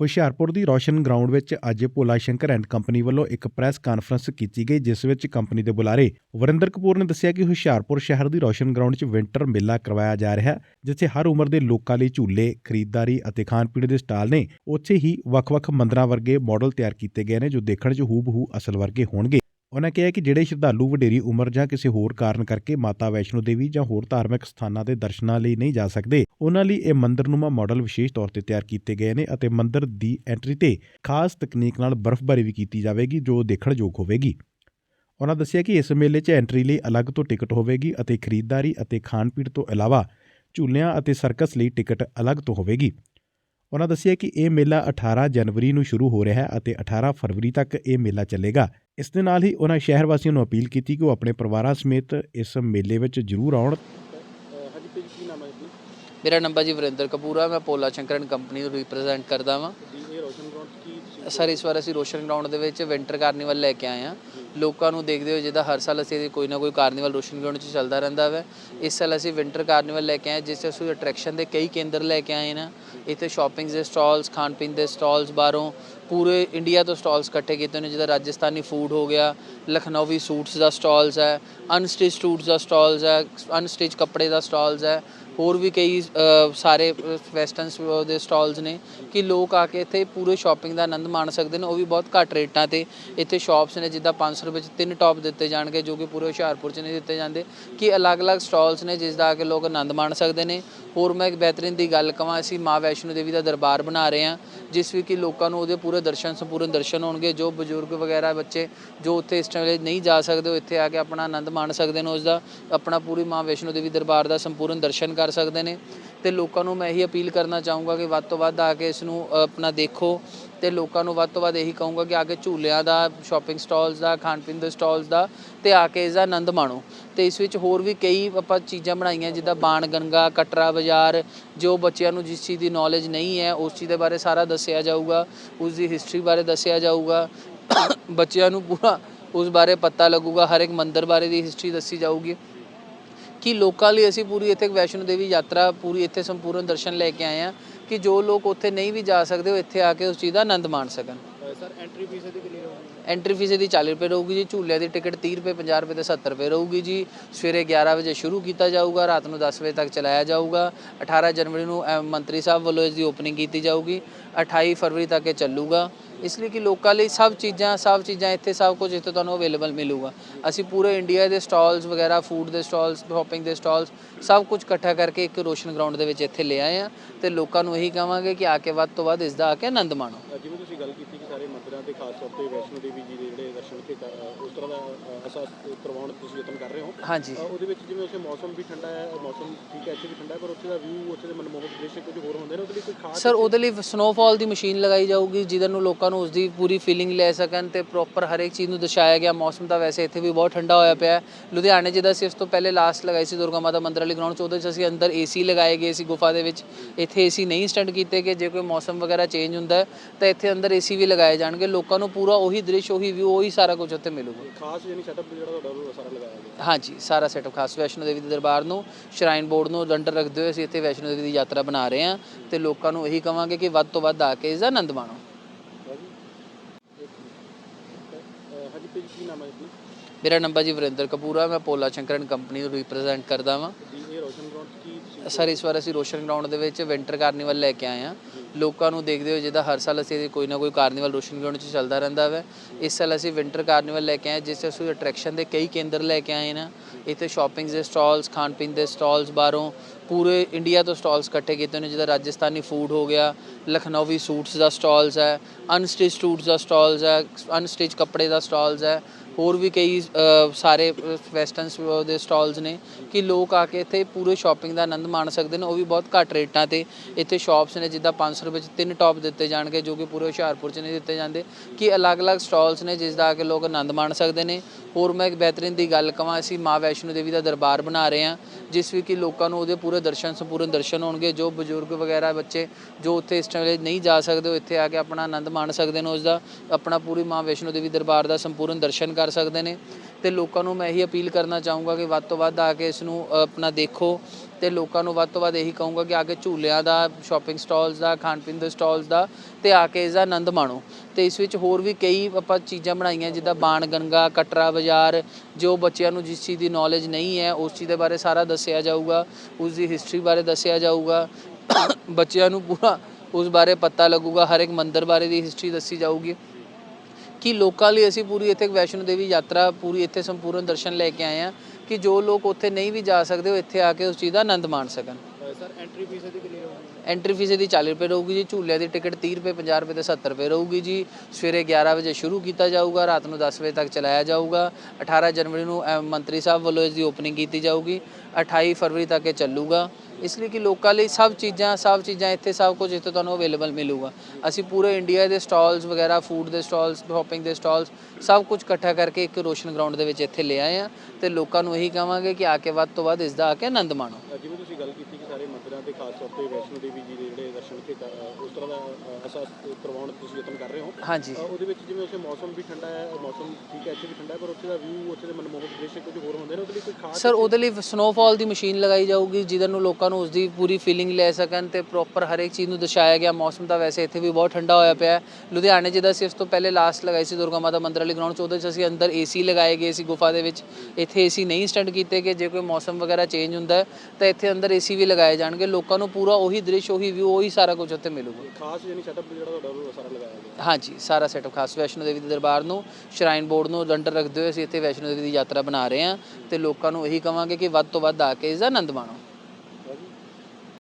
ਹੁਸ਼ਿਆਰਪੁਰ ਦੀ ਰੋਸ਼ਨ ground ਵਿੱਚ ਅੱਜ ਭੋਲਾ Shankar and company ਵੱਲੋਂ ਇੱਕ ਪ੍ਰੈਸ ਕਾਨਫਰੰਸ ਕੀਤੀ ਗਈ ਜਿਸ ਵਿੱਚ ਕੰਪਨੀ ਦੇ ਬੁਲਾਰੇ ਵਰਿੰਦਰ ਕਪੂਰ ਨੇ ਦੱਸਿਆ ਕਿ ਹੁਸ਼ਿਆਰਪੁਰ ਸ਼ਹਿਰ ਦੀ ਰੋਸ਼ਨ ਗਰਾਊਂਡ 'ਚ ਵਿੰਟਰ ਮੇਲਾ ਕਰਵਾਇਆ ਜਾ ਰਿਹਾ ਹੈ ਜਿੱਥੇ ਹਰ ਉਮਰ ਦੇ ਲੋਕਾਂ ਲਈ ਝੂਲੇ, ਖਰੀਦਦਾਰੀ ਅਤੇ ਖਾਣ ਪੀਣ ਦੇ ਸਟਾਲ ਨੇ ਉੱਥੇ ਹੀ ਵੱਖ-ਵੱਖ ਮੰਦਰਾਂ ਵਰਗੇ ਮਾਡਲ ਤਿਆਰ ਕੀਤੇ ਗਏ ਨੇ ਜੋ ਦੇਖਣ 'ਚ ਹੂਬਹੂ ਅਸਲ ਵਰਗੇ ਹੋਣਗੇ। ਉਹਨਾਂ ਕਿਹਾ ਕਿ ਜਿਹੜੇ ਸ਼ਰਧਾਲੂ ਵਡੇਰੀ ਉਮਰ ਜਾਂ ਕਿਸੇ ਹੋਰ ਕਾਰਨ ਕਰਕੇ ਮਾਤਾ ਵੈਸ਼ਨੋ ਦੇਵੀ ਜਾਂ ਹੋਰ ਧਾਰਮਿਕ ਸਥਾਨਾਂ ਦੇ ਦਰਸ਼ਨਾਂ ਲਈ ਨਹੀਂ ਜਾ ਸਕਦੇ ਉਹਨਾਂ ਲਈ ਇਹ ਮੰਦਰਨੁਮਾ ਮਾਡਲ ਵਿਸ਼ੇਸ਼ ਤੌਰ ਤੇ ਤਿਆਰ ਕੀਤੇ ਗਏ ਨੇ ਅਤੇ ਮੰਦਰ ਦੀ ਐਂਟਰੀ ਤੇ ਖਾਸ ਤਕਨੀਕ ਨਾਲ ਬਰਫ਼ਬਾਰੀ ਵੀ ਕੀਤੀ ਜਾਵੇਗੀ ਜੋ ਦੇਖਣ ਯੋਗ ਹੋਵੇਗੀ। ਉਹਨਾਂ ਦੱਸਿਆ ਕਿ ਇਸ ਮੇਲੇ 'ਚ ਐਂਟਰੀ ਲਈ ਅਲੱਗ ਤੋਂ ਟਿਕਟ ਹੋਵੇਗੀ ਅਤੇ ਖਰੀਦਦਾਰੀ ਅਤੇ ਖਾਣ ਪੀਣ ਤੋਂ ਇਲਾਵਾ ਝੂਲਿਆਂ ਅਤੇ ਸਰਕਸ ਲਈ ਟਿਕਟ ਅਲੱਗ ਤੋਂ ਹੋਵੇਗੀ। ਉਹਨਾਂ ਦੱਸਿਆ ਕਿ ਇਹ ਮੇਲਾ 18 ਜਨਵਰੀ ਨੂੰ ਸ਼ੁਰੂ ਹੋ ਰਿਹਾ ਹੈ ਅਤੇ 18 ਫਰਵਰੀ ਤੱਕ ਇਹ ਮੇਲਾ ਚੱਲੇਗਾ। ਇਸ ਦੇ ਨਾਲ ਹੀ ਉਹਨਾਂ ਸ਼ਹਿਰ ਵਾਸੀਆਂ ਨੂੰ ਅਪੀਲ ਕੀਤੀ ਕਿ ਉਹ ਆਪਣੇ ਪਰਿਵਾਰਾਂ ਸਮੇਤ ਇਸ ਮੇਲੇ ਵਿੱਚ ਜ਼ਰੂਰ ਆਉਣ। ਹਾਂਜੀ ਭਾਜੀ ਕੀ ਨਾਮ ਹੈ ਜੀ ਮੇਰਾ ਨੰਬਰ ਜੀ ਵਰਿੰਦਰ ਕਪੂਰ ਆ ਮੈਂ ਪੋਲਾ ਸ਼ੰਕਰ ਐਂਡ ਕੰਪਨੀ ਨੂੰ ਰਿਪਰੈਜ਼ੈਂਟ ਕਰਦਾ ਵਾਂ। ਸਰ ਇਸ ਵਾਰ ਅਸੀਂ ਰੋਸ਼ਨ ਗਰਾਊਂਡ ਦੇ ਵਿੱਚ ਵਿੰਟਰ ਕਾਰਨੀਵਲ ਲੈ ਕੇ ਆਏ ਆ ਲੋਕਾਂ ਨੂੰ ਦੇਖਦੇ ਹੋਏ ਜਿੱਦਾਂ ਹਰ ਸਾਲ ਅਸੀਂ ਕੋਈ ਨਾ ਕੋਈ ਕਾਰਨੀਵਲ ਰੋਸ਼ਨ ਗਰਾਊਂਡ 'ਚ ਚੱਲਦਾ ਰਹਿੰਦਾ ਵੈ। ਇਸ ਸਾਲ ਅਸੀਂ ਵਿੰਟਰ ਕਾਰਨੀਵਲ ਲੈ ਕੇ ਆਏ, ਜਿਸ 'ਚ ਅਸੀਂ ਅਟਰੈਕਸ਼ਨ ਦੇ ਕਈ ਕੇਂਦਰ ਲੈ ਕੇ ਆਏ ਨਾ। ਇੱਥੇ ਸ਼ਾਪਿੰਗ ਦੇ ਸਟਾਲਸ ਖਾਣ ਪੀਣ ਦੇ ਸਟਾਲਸ ਬਾਹਰੋਂ ਪੂਰੇ ਇੰਡੀਆ ਤੋਂ ਸਟਾਲਸ ਇਕੱਠੇ ਕੀਤੇ ਨੇ, ਜਿੱਦਾਂ ਰਾਜਸਥਾਨੀ ਫੂਡ ਹੋ ਗਿਆ, ਲਖਨਊਵੀ ਸੂਟਸ ਦਾ ਸਟਾਲਸ ਹੈ ਅਨਸਟਿਚ ਸੂਟਸ ਦਾ ਸਟਾਲਸ ਹੈ ਅਨਸਟਿਚ ਕੱਪੜੇ ਦਾ ਸਟਾਲਸ ਹੈ। ਹੋਰ ਵੀ ਕਈ ਸਾਰੇ ਵੈਸਟਰਨ ਦੇ ਸਟਾਲਸ ਨੇ ਕਿ ਲੋਕ ਆ ਕੇ ਇੱਥੇ ਪੂਰੇ ਸ਼ਾਪਿੰਗ ਦਾ ਆਨੰਦ ਮਾਣ ਸਕਦੇ ਨੇ। ਉਹ ਵੀ ਬਹੁਤ ਘੱਟ ਰੇਟਾਂ ਤੇ ਇੱਥੇ ਸ਼ਾਪਸ ਨੇ, ਜਿੱਦਾਂ 500 ਰੁਪਏ 'ਚ ਤਿੰਨ ਟੌਪ ਦਿੱਤੇ ਜਾਣਗੇ ਜੋ ਕਿ ਪੂਰੇ ਹੁਸ਼ਿਆਰਪੁਰ 'ਚ ਨਹੀਂ ਦਿੱਤੇ ਜਾਂਦੇ। ਕਿ ਅਲੱਗ-ਅਲੱਗ ਸਟਾਲਸ ਨੇ ਜਿਸ ਦਾ ਆ ਕੇ ਲੋਕ ਆਨੰਦ ਮਾਣ ਸਕਦੇ ਨੇ? ਹੋਰ ਮੈਂ ਇੱਕ ਬਿਹਤਰੀਨ ਦੀ ਗੱਲ ਕਵਾਂ, ਅਸੀਂ ਮਾਂ ਵੈਸ਼ਨੋ ਦੇਵੀ ਦਾ ਦਰਬਾਰ ਬਣਾ ਰਹੇ ਹਾਂ, ਜਿਸ ਵਿੱਚ ਕਿ ਲੋਕਾਂ ਨੂੰ ਉਹਦੇ ਪੂਰੇ ਦਰਸ਼ਨ, ਸੰਪੂਰਨ ਦਰਸ਼ਨ ਹੋਣਗੇ। ਜੋ ਬਜ਼ੁਰਗ ਵਗੈਰਾ ਬੱਚੇ, ਜੋ ਉੱਥੇ ਇਸ ਟਾਈਮ ਨਹੀਂ ਜਾ ਸਕਦੇ, ਉਹ ਇੱਥੇ ਆ ਕੇ ਆਪਣਾ ਆਨੰਦ ਮਾਣ ਸਕਦੇ ਨੇ ਉਸ ਦਾ ਆਪਣਾ ਪੂਰੀ ਮਾਂ ਵੈਸ਼ਨੋ ਦੇਵੀ ਦਰਬਾਰ ਦਾ ਸੰਪੂਰਨ ਦਰਸ਼ਨ ਕਰ ਸਕਦੇ ਨੇ। ਤੇ ਲੋਕਾਂ ਨੂੰ ਮੈਂ ਇਹੀ ਅਪੀਲ ਕਰਨਾ ਚਾਹੂੰਗਾ ਕਿ ਵੱਧ ਤੋਂ ਵੱਧ ਆ ਕੇ ਇਸ ਨੂੰ ਆਪਣਾ ਦੇਖੋ ਤੇ ਲੋਕਾਂ ਨੂੰ ਵੱਧ ਤੋਂ ਵੱਧ ਇਹੀ ਕਹੂੰਗਾ ਕਿ ਆ ਕੇ ਝੂਲਿਆਂ ਦਾ ਸ਼ਾਪਿੰਗ ਸਟਾਲਸ ਦਾ, ਖਾਣ ਪੀਣ ਦੇ ਸਟਾਲਸ ਦਾ ਤੇ ਆ ਕੇ ਇਸ ਦਾ ਆਨੰਦ ਮਾਣੋ। ਤੇ ਇਸ ਵਿੱਚ ਹੋਰ ਵੀ ਕਈ ਆਪਾਂ ਚੀਜ਼ਾਂ ਬਣਾਈਆਂ, ਜਿੱਦਾਂ ਬਾਣ ਗੰਗਾ, ਕਟਰਾ ਬਾਜ਼ਾਰ, ਜੋ ਬੱਚਿਆਂ ਨੂੰ ਜਿਸ ਚੀਜ਼ ਦੀ ਨੌਲੇਜ ਨਹੀਂ ਹੈ, ਉਸ ਚੀਜ਼ ਦੇ ਬਾਰੇ ਸਾਰਾ ਦੱਸਿਆ ਜਾਊਗਾ, ਉਸ ਦੀ ਹਿਸਟਰੀ ਬਾਰੇ ਦੱਸਿਆ ਜਾਊਗਾ, ਬੱਚਿਆਂ ਨੂੰ ਪੂਰਾ ਉਸ ਬਾਰੇ ਪਤਾ ਲੱਗੂਗਾ, ਹਰ ਇੱਕ ਮੰਦਿਰ ਬਾਰੇ ਦੀ ਹਿਸਟਰੀ ਦੱਸੀ ਜਾਊਗੀ। ਕਿ ਲੋਕਾਂ ਲਈ ਅਸੀਂ ਪੂਰੀ ਇੱਥੇ ਵੈਸ਼ਨੋ ਦੇਵੀ ਯਾਤਰਾ, ਪੂਰੀ ਇੱਥੇ ਸੰਪੂਰਨ ਦਰਸ਼ਨ ਲੈ ਕੇ ਆਏ ਆ ਕਿ ਜੋ ਲੋਕ ਉੱਥੇ ਨਹੀਂ ਵੀ ਜਾ ਸਕਦੇ ਉਹ ਇੱਥੇ ਆ ਕੇ ਉਸ ਚੀਜ਼ ਦਾ ਆਨੰਦ ਮਾਣ ਸਕਣ। ਸਰ ਐਂਟਰੀ ਫੀਸ ਇਹਦੀ ਕਿੰਨੀ ਰਹੂਗੀ? ਐਂਟਰੀ ਫੀਸ ਇਹਦੀ 40 ਰੁਪਏ ਰਹੂਗੀ ਜੀ ਝੂਲਿਆਂ ਦੀ ਟਿਕਟ 30 ਰੁਪਏ 50 ਰੁਪਏ ਤੇ 70 ਰੁਪਏ ਰਹੂਗੀ ਜੀ। ਸਵੇਰੇ 11 ਵਜੇ ਸ਼ੁਰੂ ਕੀਤਾ ਜਾਊਗਾ ਰਾਤ ਨੂੰ 10 ਵਜੇ ਤੱਕ ਚਲਾਇਆ ਜਾਊਗਾ। 18 ਜਨਵਰੀ ਨੂੰ ਮੰਤਰੀ ਸਾਹਿਬ ਵੱਲੋਂ ਇਸ ਦੀ ਓਪਨਿੰਗ ਕੀਤੀ ਜਾਊਗੀ। 28 ਫਰਵਰੀ ਤੱਕ ਇਹ ਚੱਲੂਗਾ। ਇਸ ਲਈ ਕਿ ਲੋਕਾਂ ਲਈ ਸਭ ਚੀਜ਼ਾਂ ਸਭ ਚੀਜ਼ਾਂ ਇੱਥੇ ਸਭ ਕੁਝ ਇੱਥੇ ਤੁਹਾਨੂੰ ਅਵੇਲੇਬਲ ਮਿਲੂਗਾ। ਅਸੀਂ ਪੂਰੇ ਇੰਡੀਆ ਦੇ ਸਟਾਲਸ ਵਗੈਰਾ ਫੂਡ ਦੇ ਸਟਾਲਸ ਸ਼ਾਪਿੰਗ ਦੇ ਸਟਾਲਸ ਸਭ ਕੁਝ ਇਕੱਠਾ ਕਰਕੇ ਇੱਕ ਰੋਸ਼ਨ ਗਰਾਊਂਡ ਦੇ ਵਿੱਚ ਇੱਥੇ ਲੈ ਆਏ ਆ ਤੇ ਲੋਕਾਂ ਨੂੰ ਇਹੀ ਕਹਾਂਗੇ ਕਿ ਆ ਕੇ ਵੱਧ ਤੋਂ ਵੱਧ ਇਸ ਦਾ ਆ ਕੇ ਆਨੰਦ ਮਾਣੋ। ਜਿਵੇਂ ਤੁਸੀਂ ਗੱਲ ਕੀਤੀ ਸਾਰੇ ਮੰਦਿਰਾਂ ਤੇ ਖਾਸ ਤੌਰ ਤੇ ਵੈਸ਼ਨੋ ਦੇਵੀ ਜੀ ਦੇ ਜਿਹੜੇ ਦਰਸ਼ਨ ਕਰ- ਉਸ ਤਰ੍ਹਾਂ ਦਾ ਅਹਿਸਾਸ ਕਰਵਾਉਣ ਦਾ ਤੁਸੀਂ ਯਤਨ ਕਰ ਰਹੇ ਹੋ। ਹਾਂਜੀ। ਉਹਦੇ ਵਿੱਚ ਜਿਵੇਂ ਉੱਥੇ ਮੌਸਮ ਵੀ ਠੰਡਾ ਹੈ ਮੌਸਮ ਠੀਕ ਹੈ ਇੱਥੇ ਵੀ ਠੰਡਾ ਹੈ ਪਰ ਉੱਥੇ ਦਾ ਵਿਊ ਉੱਥੇ ਦੇ ਮਨਮੋਹਕ ਦ੍ਰਿਸ਼ ਕੁਝ ਹੋਰ ਹੁੰਦੇ ਨੇ ਉਹਦੇ ਲਈ ਕੋਈ ਖਾਸ ਸਰ ਉਹਦੇ ਲਈ ਸਨੋਫਾਲ ਦੀ ਮਸ਼ੀਨ ਲਗਾਈ ਜਾਊਗੀ ਜਿਹਦੇ ਨੂੰ ਲੋਕਾਂ ਨੂੰ ਉਸ ਦੀ ਪੂਰੀ ਫੀਲਿੰਗ ਲੈ ਸਕਣ ਤੇ ਪ੍ਰੋਪਰ ਹਰ ਇੱਕ ਚੀਜ਼ ਨੂੰ ਦਰਸਾਇਆ ਗਿਆ। ਮੌਸਮ ਤਾਂ ਵੈਸੇ ਇੱਥੇ ਵੀ ਬਹੁਤ ਠੰਡਾ ਹੋਇਆ ਪਿਆ ਲੁਧਿਆਣੇ ਜਿਹਦਾ ਅਸੀਂ ਉਸ ਤੋਂ ਪਹਿਲੇ ਲਾਸਟ ਲਗਾਈ ਸੀ ਦੁਰਗਾ ਮਾਤਾ ਮੰਦਿਰ ਵਾਲੀ ਗਰਾਊਂਡ 'ਚ ਉਹਦੇ 'ਚ ਅਸੀਂ ਅੰਦਰ ਏਸੀ ਲਗਾਏ ਗਏ ਸੀ ਗੁਫਾ ਦੇ ਵਿੱਚ। ਇੱਥੇ ਏਸੀ ਨਹੀਂ ਸਟੈਂਡ ਕੀਤੇ ਗਏ ਜੇ ਕੋਈ ਮੌਸਮ ਵਗੈਰਾ ਚੇਂਜ ਹੁੰਦਾ ਤਾਂ ਇੱਥੇ ਅੰਦਰ ਏਸੀ ਵੀ ਲਗਾਏ ਜਾਣਗੇ ਲੋਕਾਂ ਨੂੰ ਪੂਰਾ ਉਹੀ ਦ੍ਰਿਸ਼ ਉਹੀ ਵਿਊ ਉਹੀ ਸਾਰਾ ਕੁਝ ਉੱਥੇ ਮਿਲੂਗਾ। ਖਾਸ ਯਾਨੀ ਸੈਟਅਪ ਜਿਹੜਾ ਤੁਹਾਡਾ ਉਹ ਸਾਰਾ ਲਗਾਇਆ ਗਿਆ। ਹਾਂਜੀ ਸਾਰਾ ਸੈਟਅਪ ਖਾਸ। ਵੈਸ਼ਨੋ ਦੇਵੀ ਦੇ ਦਰਬਾਰ ਨੂੰ ਸ਼ਰਾਈਨ ਬੋਰਡ ਨੂੰ ਅੰਡਰ ਰੱਖਦੇ ਹੋਏ ਅਸੀਂ ਇੱਥੇ ਵੈਸ਼ਨੋ ਦੇਵੀ ਦੀ ਯਾਤਰਾ ਬਣਾ ਰਹੇ ਹਾਂ ਤੇ ਲੋਕਾਂ ਨੂੰ ਇਹੀ ਕਵਾਂਗੇ ਕਿ ਵੱਧ ਤੋਂ ਵੱਧ ਆ ਕੇ ਇਸ ਦਾ ਆਨੰਦ ਮਾਣੋ। ਅ, ਹਾਂਜੀ ਭਾਜੀ ਕੀ ਨਾਮ ਹੈ ਜੀ? ਮੇਰਾ ਨੰਬਰ ਜੀ ਵਰਿੰਦਰ ਕਪੂਰ ਆ ਮੈਂ ਪੋਲਾ ਸ਼ੰਕਰ ਐਂਡ ਕੰਪਨੀ ਨੂੰ ਰਿਪਰੈਜ਼ੈਂਟ ਕਰਦਾ ਵਾਂ। ਸਰ ਇਸ ਵਾਰ ਅਸੀਂ ਰੋਸ਼ਨ ਗਰਾਊਂਡ ਦੇ ਵਿੱਚ ਵਿੰਟਰ ਕਾਰਨੀਵਲ ਲੈ ਕੇ ਆਏ ਆ ਲੋਕਾਂ ਨੂੰ ਦੇਖਦੇ ਹੋਏ ਜਿੱਦਾਂ ਹਰ ਸਾਲ ਅਸੀਂ ਕੋਈ ਨਾ ਕੋਈ ਕਾਰਨੀਵਲ ਰੋਸ਼ਨ ਗਰਾਊਂਡ 'ਚ ਚੱਲਦਾ ਰਹਿੰਦਾ ਵਾ। ਇਸ ਸਾਲ ਅਸੀਂ ਵਿੰਟਰ ਕਾਰਨੀਵਲ ਲੈ ਕੇ ਆਏ, ਜਿਸ 'ਚ ਅਸੀਂ ਅਟਰੈਕਸ਼ਨ ਦੇ ਕਈ ਕੇਂਦਰ ਲੈ ਕੇ ਆਏ ਨਾ। ਇੱਥੇ ਸ਼ਾਪਿੰਗ ਦੇ ਸਟਾਲਸ ਖਾਣ ਪੀਣ ਦੇ ਸਟਾਲਸ ਬਾਹਰੋਂ ਪੂਰੇ ਇੰਡੀਆ ਤੋਂ ਸਟਾਲਸ ਇਕੱਠੇ ਕੀਤੇ ਨੇ, ਜਿੱਦਾਂ ਰਾਜਸਥਾਨੀ ਫੂਡ ਹੋ ਗਿਆ, ਲਖਨਊਵੀ ਸੂਟਸ ਦਾ ਸਟਾਲਸ ਹੈ ਅਨਸਟਿਚ ਸੂਟਸ ਦਾ ਸਟਾਲਸ ਹੈ ਅਨਸਟਿਚ ਕੱਪੜੇ ਦਾ ਸਟਾਲਸ ਹੈ। ਹੋਰ ਵੀ ਕਈ ਸਾਰੇ ਵੈਸਟਰਨ ਦੇ ਸਟਾਲਸ ਨੇ ਕਿ ਲੋਕ ਆ ਕੇ ਇੱਥੇ ਪੂਰੇ ਸ਼ਾਪਿੰਗ ਦਾ ਆਨੰਦ ਮਾਣ ਸਕਦੇ ਨੇ, ਉਹ ਵੀ ਬਹੁਤ ਘੱਟ ਰੇਟਾਂ ਤੇ ਇੱਥੇ ਸ਼ਾਪਸ ਨੇ ਜਿੱਦਾਂ 500 ਰੁਪਏ 'ਚ ਤਿੰਨ ਟੌਪ ਦਿੱਤੇ ਜਾਣਗੇ, ਜੋ ਕਿ ਪੂਰੇ ਹੁਸ਼ਿਆਰਪੁਰ 'ਚ ਨਹੀਂ ਦਿੱਤੇ ਜਾਂਦੇ, ਕਿ ਅਲੱਗ-ਅਲੱਗ ਸਟਾਲਸ ਨੇ ਜਿਸ ਦਾ ਆ ਕੇ ਲੋਕ ਆਨੰਦ ਮਾਣ ਸਕਦੇ ਨੇ। ਹੋਰ ਮੈਂ ਇੱਕ ਬਿਹਤਰੀਨ ਦੀ ਗੱਲ ਕਵਾਂ, ਅਸੀਂ ਮਾਂ ਵੈਸ਼ਨੋ ਦੇਵੀ ਦਾ ਦਰਬਾਰ ਬਣਾ ਰਹੇ ਹਾਂ, ਜਿਸ ਵਿੱਚ ਕਿ ਲੋਕਾਂ ਨੂੰ ਉਹਦੇ ਪੂਰੇ ਦਰਸ਼ਨ, ਸੰਪੂਰਨ ਦਰਸ਼ਨ ਹੋਣਗੇ, ਜੋ ਬਜ਼ੁਰਗ ਵਗੈਰਾ ਬੱਚੇ ਜੋ ਉੱਥੇ ਇਸ ਟਾਈਮ ਨਹੀਂ ਜਾ ਸਕਦੇ, ਉਹ ਇੱਥੇ ਆ ਕੇ ਆਪਣਾ ਆਨੰਦ ਮਾਣ ਸਕਦੇ ਨੇ ਉਸ ਦਾ ਆਪਣਾ ਪੂਰੀ ਮਾਂ ਵੈਸ਼ਨੋ ਦੇਵੀ ਦਰਬਾਰ ਦਾ ਸੰਪੂਰਨ ਦਰਸ਼ਨ ਕਰ ਸਕਦੇ ਨੇ ਤੇ ਲੋਕਾਂ ਨੂੰ ਮੈਂ ਇਹੀ ਅਪੀਲ ਕਰਨਾ ਚਾਹੂੰਗਾ ਕਿ ਵੱਧ ਤੋਂ ਵੱਧ ਆ ਕੇ ਇਸ ਨੂੰ ਆਪਣਾ ਦੇਖੋ ਤੇ ਲੋਕਾਂ ਨੂੰ ਵੱਧ ਤੋਂ ਵੱਧ ਇਹੀ ਕਹੂੰਗਾ ਕਿ ਆ ਕੇ ਝੂਲਿਆਂ ਦਾ ਸ਼ਾਪਿੰਗ ਸਟਾਲਸ ਦਾ, ਖਾਣ ਪੀਣ ਦੇ ਸਟਾਲਸ ਦਾ ਤੇ ਆ ਕੇ ਇਸ ਦਾ ਆਨੰਦ ਮਾਣੋ। ਤੇ ਇਸ ਵਿੱਚ ਹੋਰ ਵੀ ਕਈ ਆਪਾਂ ਚੀਜ਼ਾਂ ਬਣਾਈਆਂ ਜਿੱਦਾਂ ਬਾਣ ਗੰਗਾ, ਕਟਰਾ ਬਾਜ਼ਾਰ, ਜੋ ਬੱਚਿਆਂ ਨੂੰ ਜਿਸ ਚੀਜ਼ ਦੀ ਨੌਲੇਜ ਨਹੀਂ ਹੈ, ਉਸ ਚੀਜ਼ ਦੇ ਬਾਰੇ ਸਾਰਾ ਦੱਸਿਆ ਜਾਊਗਾ ਉਸ ਦੀ ਹਿਸਟਰੀ ਬਾਰੇ ਦੱਸਿਆ ਜਾਊਗਾ, ਬੱਚਿਆਂ ਨੂੰ ਪੂਰਾ ਉਸ ਬਾਰੇ ਪਤਾ ਲੱਗੂਗਾ, ਹਰ ਇੱਕ ਮੰਦਰ ਬਾਰੇ ਦੀ ਹਿਸਟਰੀ ਦੱਸੀ ਜਾਊਗੀ। ਕਿ ਲੋਕਾਂ ਲਈ ਅਸੀਂ ਪੂਰੀ ਇੱਥੇ ਵੈਸ਼ਨੋ ਦੇਵੀ ਯਾਤਰਾ, ਪੂਰੀ ਇੱਥੇ ਸੰਪੂਰਨ ਦਰਸ਼ਨ ਲੈ ਕੇ ਆਏ ਹਾਂ ਕਿ ਜੋ ਲੋਕ ਉੱਥੇ ਨਹੀਂ ਵੀ ਜਾ ਸਕਦੇ, ਉਹ ਇੱਥੇ ਆ ਕੇ ਉਸ ਚੀਜ਼ ਦਾ ਆਨੰਦ ਮਾਣ ਸਕਣ। ਸਰ ਐਂਟਰੀ ਫੀਸ ਇਹਦੀ ਕਿੰਨੀ ਰਹੂਗੀ? ਐਂਟਰੀ ਫੀਸ ਇਹਦੀ 40 ਰੁਪਏ ਰਹੂਗੀ ਜੀ ਝੂਲਿਆਂ ਦੀ ਟਿਕਟ 30 ਰੁਪਏ 50 ਰੁਪਏ ਤੇ 70 ਰੁਪਏ ਰਹੂਗੀ ਜੀ। ਸਵੇਰੇ 11 ਵਜੇ ਸ਼ੁਰੂ ਕੀਤਾ ਜਾਊਗਾ ਰਾਤ ਨੂੰ 10 ਵਜੇ ਤੱਕ ਚਲਾਇਆ ਜਾਊਗਾ। 18 ਜਨਵਰੀ ਨੂੰ ਅਹ, ਮੰਤਰੀ ਸਾਹਿਬ ਵੱਲੋਂ ਇਸ ਦੀ ਓਪਨਿੰਗ ਕੀਤੀ ਜਾਊਗੀ। 28 ਫਰਵਰੀ ਤੱਕ ਇਹ ਚੱਲੂਗਾ। ਇਸ ਲਈ ਕਿ ਲੋਕਾਂ ਲਈ ਸਭ ਚੀਜ਼ਾਂ ਸਭ ਚੀਜ਼ਾਂ ਇੱਥੇ ਸਭ ਕੁਝ ਇੱਥੇ ਤੁਹਾਨੂੰ ਅਵੇਲੇਬਲ ਮਿਲੂਗਾ। ਅਸੀਂ ਪੂਰੇ ਇੰਡੀਆ ਦੇ ਸਟਾਲਸ ਵਗੈਰਾ ਫੂਡ ਦੇ ਸਟਾਲਸ ਸ਼ਾਪਿੰਗ ਦੇ ਸਟਾਲਸ ਸਭ ਕੁਝ ਇਕੱਠਾ ਕਰਕੇ ਇੱਕ ਰੋਸ਼ਨ ਗਰਾਊਂਡ ਦੇ ਵਿੱਚ ਇੱਥੇ ਲੈ ਆਏ ਆ ਤੇ ਲੋਕਾਂ ਨੂੰ ਇਹੀ ਕਹਾਂਗੇ ਕਿ ਆ ਕੇ ਵੱਧ ਤੋਂ ਵੱਧ ਇਸ ਦਾ ਆ ਕੇ ਆਨੰਦ ਮਾਣੋ ਅ, ਜਿਵੇਂ ਤੁਸੀਂ ਗੱਲ ਕੀਤੀ ਕਿ ਸਾਰੇ ਮੰਦਿਰਾਂ ਤੇ ਖਾਸ ਤੌਰ ਤੇ ਵੈਸ਼ਨੋ ਦੇਵੀ ਜੀ ਦੇ ਜਿਹੜੇ ਦਰਸ਼ਨ ਕੇ ਉਸ ਤਰ੍ਹਾਂ ਦਾ ਅਹਿਸਾਸ ਕਰਵਾਉਣ ਦਾ ਤੁਸੀਂ ਯਤਨ ਕਰ ਰਹੇ ਹੋ? ਹਾਂਜੀ। ਉਹਦੇ ਵਿੱਚ ਜਿਵੇਂ ਉੱਥੇ ਮੌਸਮ ਵੀ ਠੰਡਾ ਹੈ ਮੌਸਮ ਠੀਕ ਹੈ ਇੱਥੇ ਵੀ ਠੰਡਾ ਹੈ ਪਰ ਉੱਥੇ ਦਾ ਵਿਊ ਉੱਥੇ ਦੇ ਮਨਮੋਹਕ ਦ੍ਰਿਸ਼ ਕੁਝ ਹੋਰ ਹੁੰਦੇ ਨੇ ਉਹਦੇ ਲਈ ਕੋਈ ਖਾਸ ਸਰ ਉਹਦੇ ਲਈ ਸਨੋਫਾਲ ਦੀ ਮਸ਼ੀਨ ਲਗਾਈ ਜਾਊਗੀ ਜਿਹਦੇ ਨੂੰ ਲੋਕਾਂ ਨੂੰ ਉਸ ਦੀ ਪੂਰੀ ਫੀਲਿੰਗ ਲੈ ਸਕਣ ਤੇ ਪ੍ਰੋਪਰ ਹਰ ਇੱਕ ਚੀਜ਼ ਨੂੰ ਦਰਸਾਇਆ ਗਿਆ। ਮੌਸਮ ਤਾਂ ਵੈਸੇ ਇੱਥੇ ਵੀ ਬਹੁਤ ਠੰਡਾ ਹੋਇਆ ਪਿਆ ਹੈ। ਲੁਧਿਆਣੇ ਜਿਹਦਾ ਸੀ ਉਸ ਤੋਂ ਪਹਿਲੇ ਲਾਸਟ ਲਗਾਈ ਸੀ ਦੁਰਗਾ ਮਾਤਾ ਮੰਦਿਰ ਵਾਲੀ ਗਰਾਊਂਡ 'ਚ ਉਹਦੇ 'ਚ ਅਸੀਂ ਅੰਦਰ ਏਸੀ ਲਗਾਏ ਗਏ ਸੀ ਗੁਫਾ ਦੇ ਵਿੱਚ। ਇੱਥੇ ਏਸੀ ਨਹੀਂ ਸਟੈਂਡ ਕੀਤੇ ਗਏ ਜੇ ਕੋਈ ਮੌਸਮ ਵਗੈਰਾ ਚੇਂਜ ਹੁੰਦਾ ਤਾਂ ਇੱਥੇ ਅੰਦਰ ਏਸੀ ਵੀ ਲਗਾਏ ਜਾਣਗੇ। ਲੋਕਾਂ ਨੂੰ ਪੂਰਾ ਉਹੀ ਦ੍ਰਿਸ਼ ਉਹੀ ਵਿਊ ਉਹੀ ਸਾਰਾ ਕੁਝ ਉੱਥੇ ਮਿਲੂਗਾ। ਖਾਸ ਯਾਨੀ ਸੈਟਅਪ ਜਿਹੜਾ ਤੁਹਾਡਾ ਉਹ ਸਾਰਾ ਲਗਾਇਆ ਗਿਆ? ਹਾਂਜੀ ਸਾਰਾ ਸੈਟਅਪ ਖਾਸ। ਵੈਸ਼ਨੋ ਦੇਵੀ ਦੇ ਦਰਬਾਰ ਨੂੰ ਸ਼ਰਾਈਨ ਬੋਰਡ ਨੂੰ ਅੰਡਰ ਰੱਖਦੇ ਹੋਏ ਅਸੀਂ ਇੱਥੇ ਵੈਸ਼ਨੋ ਦੇਵੀ ਦੀ ਯਾਤਰਾ ਬਣਾ ਰਹੇ ਹਾਂ ਤੇ ਲੋਕਾਂ ਨੂੰ ਇਹੀ ਕਵਾਂਗੇ ਕਿ ਵੱਧ ਤੋਂ ਵੱਧ ਆ ਕੇ ਇਸ ਦਾ ਆਨੰਦ ਮਾਣੋ।